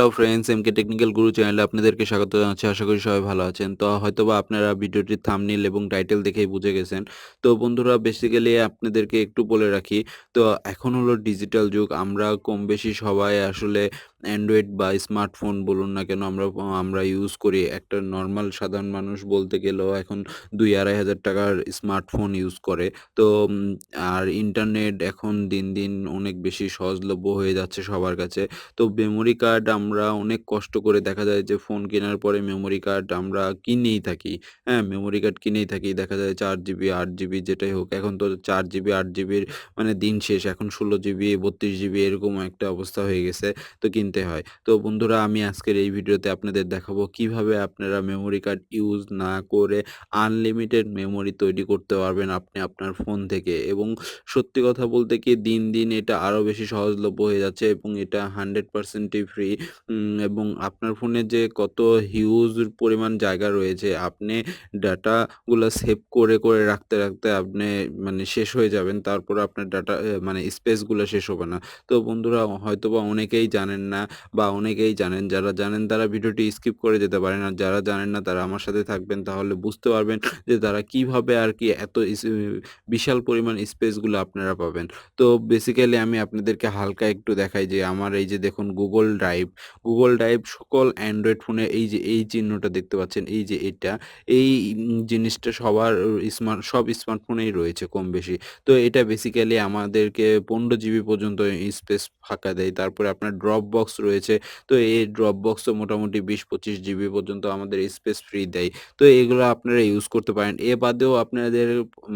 Hello friends এমকে technical Guru চ্যানেলে আপনাদেরকে স্বাগত জানাচ্ছি। আশা করি সবাই ভালো আছেন। তো হয়তোবা আপনারা ভিডিওটির থাম্বনেল এবং টাইটেল দেখেই বুঝে গেছেন। তো বন্ধুরা বেসিক্যালি আপনাদেরকে একটু বলে রাখি, তো এখন হলো ডিজিটাল যুগ। আমরা কম বেশি সবাই আসলে অ্যান্ড্রয়েড বা স্মার্টফোন বলুন না কেন, আমরা আমরা ইউজ করি। একটা নর্মাল সাধারণ মানুষ বলতে গেলেও এখন দুই আড়াই হাজার টাকার স্মার্টফোন ইউজ করে। তো আর ইন্টারনেট এখন দিন দিন অনেক বেশি সহজলভ্য হয়ে যাচ্ছে সবার কাছে। তো মেমোরি কার্ড আমরা অনেক কষ্ট করে দেখা যায় যে ফোন কেনার পরে মেমোরি কার্ড আমরা কিনেই থাকি। হ্যাঁ? মেমোরি কার্ড কিনেই থাকি। দেখা যায় ৪ জিবি, ৮ জিবি যেটাই হোক। এখন তো ৪ জিবি, ৮ জিবির মানে দিন শেষ। এখন ১৬ জিবি, ৩২ জিবি এরকম একটা অবস্থা হয়ে গেছে। তো কিনতে হয়। তো বন্ধুরা আমি আজকের এই ভিডিওতে আপনাদের দেখাবো কীভাবে আপনারা মেমোরি কার্ড ইউজ না করে আনলিমিটেড মেমোরি তৈরি করতে পারবেন আপনি আপনার ফোন থেকে এবং সত্যি কথা বলতে কি দিন, দিন এটা আরও বেশি সহজলভ্য হয়ে যাচ্ছে এবং এটা 100% ই ফ্রি এবং আপনার ফোনে যে কত হিউজ পরিমাণ জায়গা রয়েছে, আপনি ডাটাগুলো সেভ করে, করে রাখতে, রাখতে আপনি মানে শেষ হয়ে যাবেন। তারপর আপনার ডাটা মানে স্পেসগুলো শেষ হবে না। তো বন্ধুরা হয়তোবা অনেকেই জানেন না বা অনেকেই জানেন। যারা জানেন তারা ভিডিওটি স্কিপ করে যেতে পারেন। আর যারা জানেন না তারা আমার সাথে থাকবেন তাহলে বুঝতে পারবেন যে তারা কীভাবে আর কি এত বিশাল পরিমাণ স্পেসগুলো আপনারা পাবেন। তো বেসিক্যালি আমি আপনাদেরকে হালকা একটু দেখাই যে আমার এই যে দেখুন গুগল Drive, Google ড্রাইভ সকল অ্যান্ড্রয়েড ফোনে এই যে এই চিহ্নটা দেখতে পাচ্ছেন, এই যে এটা, এই জিনিসটা সবার স্মার্ট সব স্মার্টফোনেই রয়েছে কম বেশি। তো এটা বেসিক্যালি আমাদেরকে ১৫ জিবি পর্যন্ত স্পেস ফাঁকা দেয়। তারপরে আপনার ড্রপ বক্স রয়েছে। তো এই Dropbox ও মোটামুটি ২০-২৫ জিবি পর্যন্ত আমাদের স্পেস ফ্রি দেয়। তো এগুলো আপনারা ইউজ করতে পারেন। এ বাদেও আপনাদের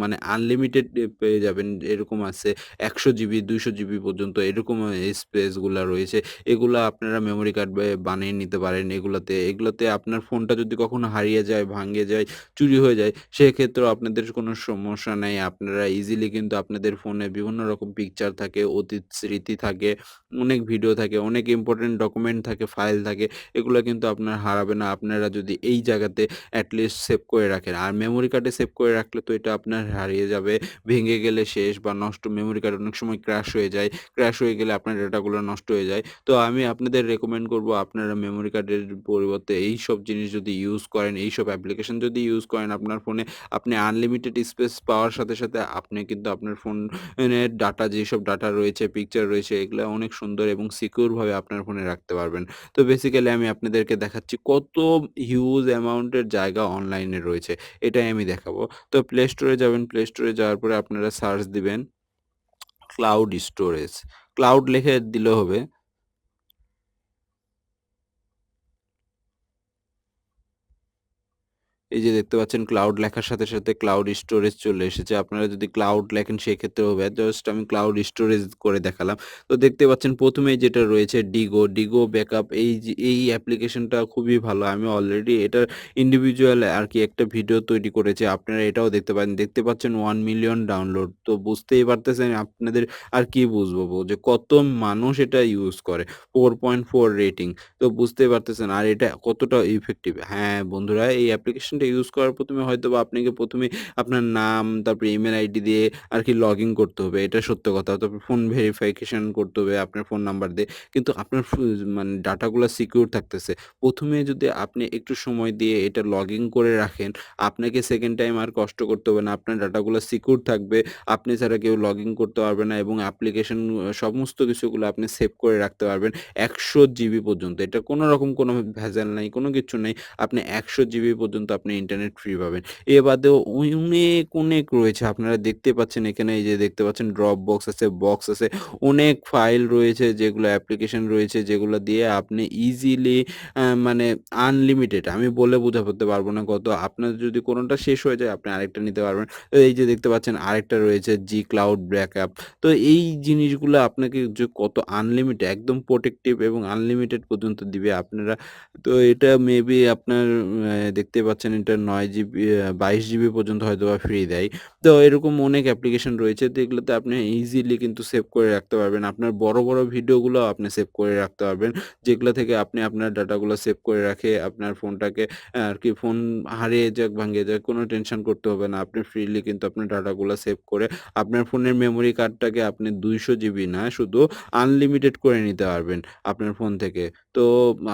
মানে আনলিমিটেড পেয়ে যাবেন এরকম আছে। ১০০ জিবি, ২০০ জিবি পর্যন্ত এরকম স্পেসগুলা রয়েছে। এগুলো আপনারা মেমোরি কার্ড বানিয়ে নিতে পারেন এগুলোতে এগুলোতে আপনার ফোনটা যদি কখনো হারিয়ে যায়, ভাঙ্গে যায়, চুরি হয়ে যায়, সেক্ষেত্রেও আপনাদের কোনো সমস্যা নেই আপনারা ইজিলি কিন্তু আপনাদের ফোনে বিভিন্ন রকম পিকচার থাকে, অতীত স্মৃতি থাকে, অনেক ভিডিও থাকে, অনেক ইম্পোর্টেন্ট ডকুমেন্ট থাকে, ফাইল থাকে। এগুলো কিন্তু আপনার হারাবে না। আপনারা যদি এই জায়গাতে এটলিস্ট সেভ করে রাখেন। আর মেমোরি কার্ডে সেভ করে রাখলে তো এটা আপনার হারিয়ে যাবে। ভেঙে গেলে শেষ বা নষ্ট মেমোরি কার্ড অনেক সময় ক্র্যাশ হয়ে যায়। ক্র্যাশ হয়ে গেলে আপনার ডেটাগুলো নষ্ট হয়ে যায়। তো আমি আপনাদের রেকমেন্ড করব আপনারা মেমোরি কার্ডের পরিবর্তে এই সব জিনিস যদি ইউজ করেন, এই সব অ্যাপ্লিকেশন যদি ইউজ করেন আপনার ফোনে, আপনি আনলিমিটেড স্পেস পাওয়ার সাথে, সাথে আপনি কিন্তু আপনার ফোনের ডাটা যেসব ডাটা রয়েছে, পিকচার রয়েছে এগুলো অনেক সুন্দর এবং সিকিউর ভাবে আপনার ফোনে রাখতে পারবেন। তো বেসিক্যালি আমি আপনাদেরকে দেখাচ্ছি কত হিউজ অ্যামাউন্টের জায়গা অনলাইনে রয়েছে। এটাই আমি দেখাবো। তো প্লে স্টোরে যাবেন, প্লে স্টোরে যাওয়ার পরে আপনারা সার্চ দিবেন ক্লাউড স্টোরেজ। ক্লাউড লিখে দিলে হবে। এই যে দেখতে পাচ্ছেন ক্লাউড লেখার সাথে, সাথে ক্লাউড স্টোরেজ চলে এসেছে। আপনারা যদি ক্লাউড লেখেন সেক্ষেত্রেও হবে। জাস্ট আমি ক্লাউড স্টোরেজ করে দেখালাম। তো দেখতে পাচ্ছেন ১ম এই যেটা রয়েছে ডিগো, ডিগো ব্যাকআপ এই এই অ্যাপ্লিকেশনটা খুবই ভালো। আমি অলরেডি এটার ইন্ডিভিজুয়াল আর কি একটা ভিডিও তৈরি করেছি। আপনারা এটাও দেখতে পারেন। দেখতে পাচ্ছেন 1 মিলিয়ন ডাউনলোড। তো বুঝতেই পারতেছেন আপনাদের আর কি বুঝব যে কত মানুষ এটা ইউজ করে। 4.4 রেটিং। তো বুঝতেই পারতেছেন আর এটা কতটা ইফেক্টিভ। হ্যাঁ, বন্ধুরা এই অ্যাপ্লিকেশনটা ইউজ করার প্রথমে হয়তো বা আপনাকে প্রথমে আপনার নাম, তারপরে ইমেল আইডি দিয়ে আর কি লগ ইন করতে হবে। এটা সত্য কথা। তারপর ফোন ভেরিফিকেশন করতে হবে আপনার ফোন নাম্বার দিয়ে। কিন্তু আপনার মানে ডাটাগুলো সিকিউর থাকতেছে। প্রথমে যদি আপনি একটু সময় দিয়ে এটা লগ ইন করে রাখেন, আপনাকে সেকেন্ড টাইম আর কষ্ট করতে হবে না। আপনার ডাটাগুলো সিকিউর থাকবে। আপনি ছাড়া কেউ লগ ইন করতে পারবে না এবং অ্যাপ্লিকেশন সমস্ত কিছুগুলো আপনি সেভ করে রাখতে পারবেন ১০০ জিবি পর্যন্ত। এটা কোনো রকম কোনো ভেজাল নাই, কোনো কিছু নেই আপনি ১০০ জিবি পর্যন্ত আপনি ইন্টারনেট ফ্রি পাবেন। এ বাদেও অনেক, অনেক রয়েছে। আপনারা দেখতে পাচ্ছেন এখানে এই যে দেখতে পাচ্ছেন ড্রপ বক্স আছে, বক্স আছে। অনেক ফাইল রয়েছে যেগুলো অ্যাপ্লিকেশন রয়েছে যেগুলো দিয়ে আপনি ইজিলি মানে আনলিমিটেড আমি বলে বুঝাতে পারব না কত। আপনার যদি কোনোটা শেষ হয়ে যায় আপনি আরেকটা নিতে পারবেন। এই যে দেখতে পাচ্ছেন আরেকটা রয়েছে G Cloud Backup। তো এই জিনিসগুলো আপনাকে যে কত আনলিমিটেড একদম প্রোটেক্টিভ এবং আনলিমিটেড পর্যন্ত দিবে আপনারা তো এটা মেবি আপনার দেখতে পাচ্ছেন মিনিটের 9 জিবি বাইশ জিবি পর্যন্ত হয়তো বা ফ্রি দেয়। তো এরকম অনেক অ্যাপ্লিকেশন রয়েছে তো এগুলোতে আপনি ইজিলি কিন্তু সেভ করে রাখতে পারবেন। আপনার বড়, বড় ভিডিওগুলো আপনি সেভ করে রাখতে পারবেন। যেগুলো থেকে আপনি আপনার ডাটাগুলো সেভ করে রাখে আপনার ফোনটাকে আর কি ফোন হারিয়ে যাক, ভাঙিয়ে যাক কোনো টেনশন করতে হবে না। আপনি ফ্রিলি কিন্তু আপনার ডাটাগুলো সেভ করে আপনার ফোনের মেমোরি কার্ডটাকে আপনি 200 জিবি না শুধু আনলিমিটেড করে নিতে পারবেন আপনার ফোন থেকে। তো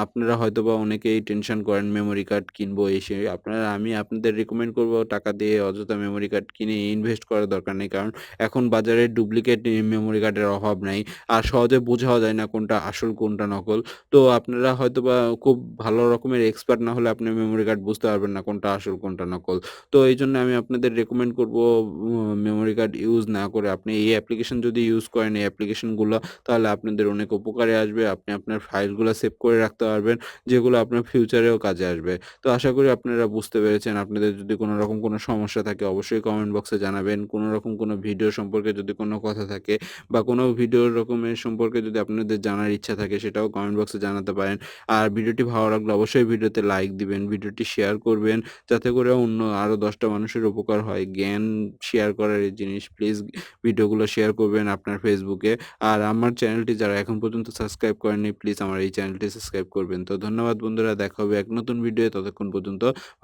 আপনারা হয়তো বা অনেকেই টেনশন করেন মেমোরি কার্ড কিনবো এই সেই। আপনারা আমি আপনাদের রেকমেন্ড করব টাকা দিয়ে, অযথা মেমোরি কার্ড কিনে ইনভেস্ট করার দরকার নেই। কারণ এখন বাজারে ডুপ্লিকেট মেমোরি কার্ডের অভাব নাই। আর সহজে বোঝাও যায় না কোনটা আসল, কোনটা নকল। তো আপনারা হয়তো বা খুব ভালো রকমের এক্সপার্ট না হলে আপনি মেমোরি কার্ড বুঝতে পারবেন না কোনটা আসল, কোনটা নকল। তো এই জন্য আমি আপনাদের রেকমেন্ড করব মেমোরি কার্ড ইউজ না করে আপনি এই অ্যাপ্লিকেশন যদি ইউজ করেন, এই অ্যাপ্লিকেশনগুলো তাহলে আপনাদের অনেক উপকারে আসবে। আপনি আপনার ফাইলগুলো সেভ করে রাখতে পারবেন, যেগুলো আপনার ফিউচারেও কাজে আসবে। তো আশা করি আপনারা বুঝতে পেরেছেন। আপনাদের যদি কোনো রকম কোনো সমস্যা থাকে অবশ্যই কমেন্ট বক্সে জানাবেন। কোনো রকম কোনো ভিডিও সম্পর্কে যদি কোনো কথা থাকে বা কোনো ভিডিও রকমের সম্পর্কে যদি আপনাদের জানার ইচ্ছা থাকে সেটাও কমেন্ট বক্সে জানাতে পারেন। আর ভিডিওটি ভালো লাগলে অবশ্যই ভিডিওতে লাইক দিবেন, ভিডিওটি শেয়ার করবেন যাতে করে অন্য আরও দশটা মানুষের উপকার হয়। জ্ঞান শেয়ার করার এই জিনিস প্লিজ ভিডিওগুলো শেয়ার করবেন আপনার ফেসবুকে। আর আমার চ্যানেলটি যারা এখন পর্যন্ত সাবস্ক্রাইব করেননি প্লিজ আমার এই চ্যানেলটি সাবস্ক্রাইব করবেন। তো ধন্যবাদ বন্ধুরা দেখা হবে এক নতুন ভিডিও ততক্ষণ পর্যন্ত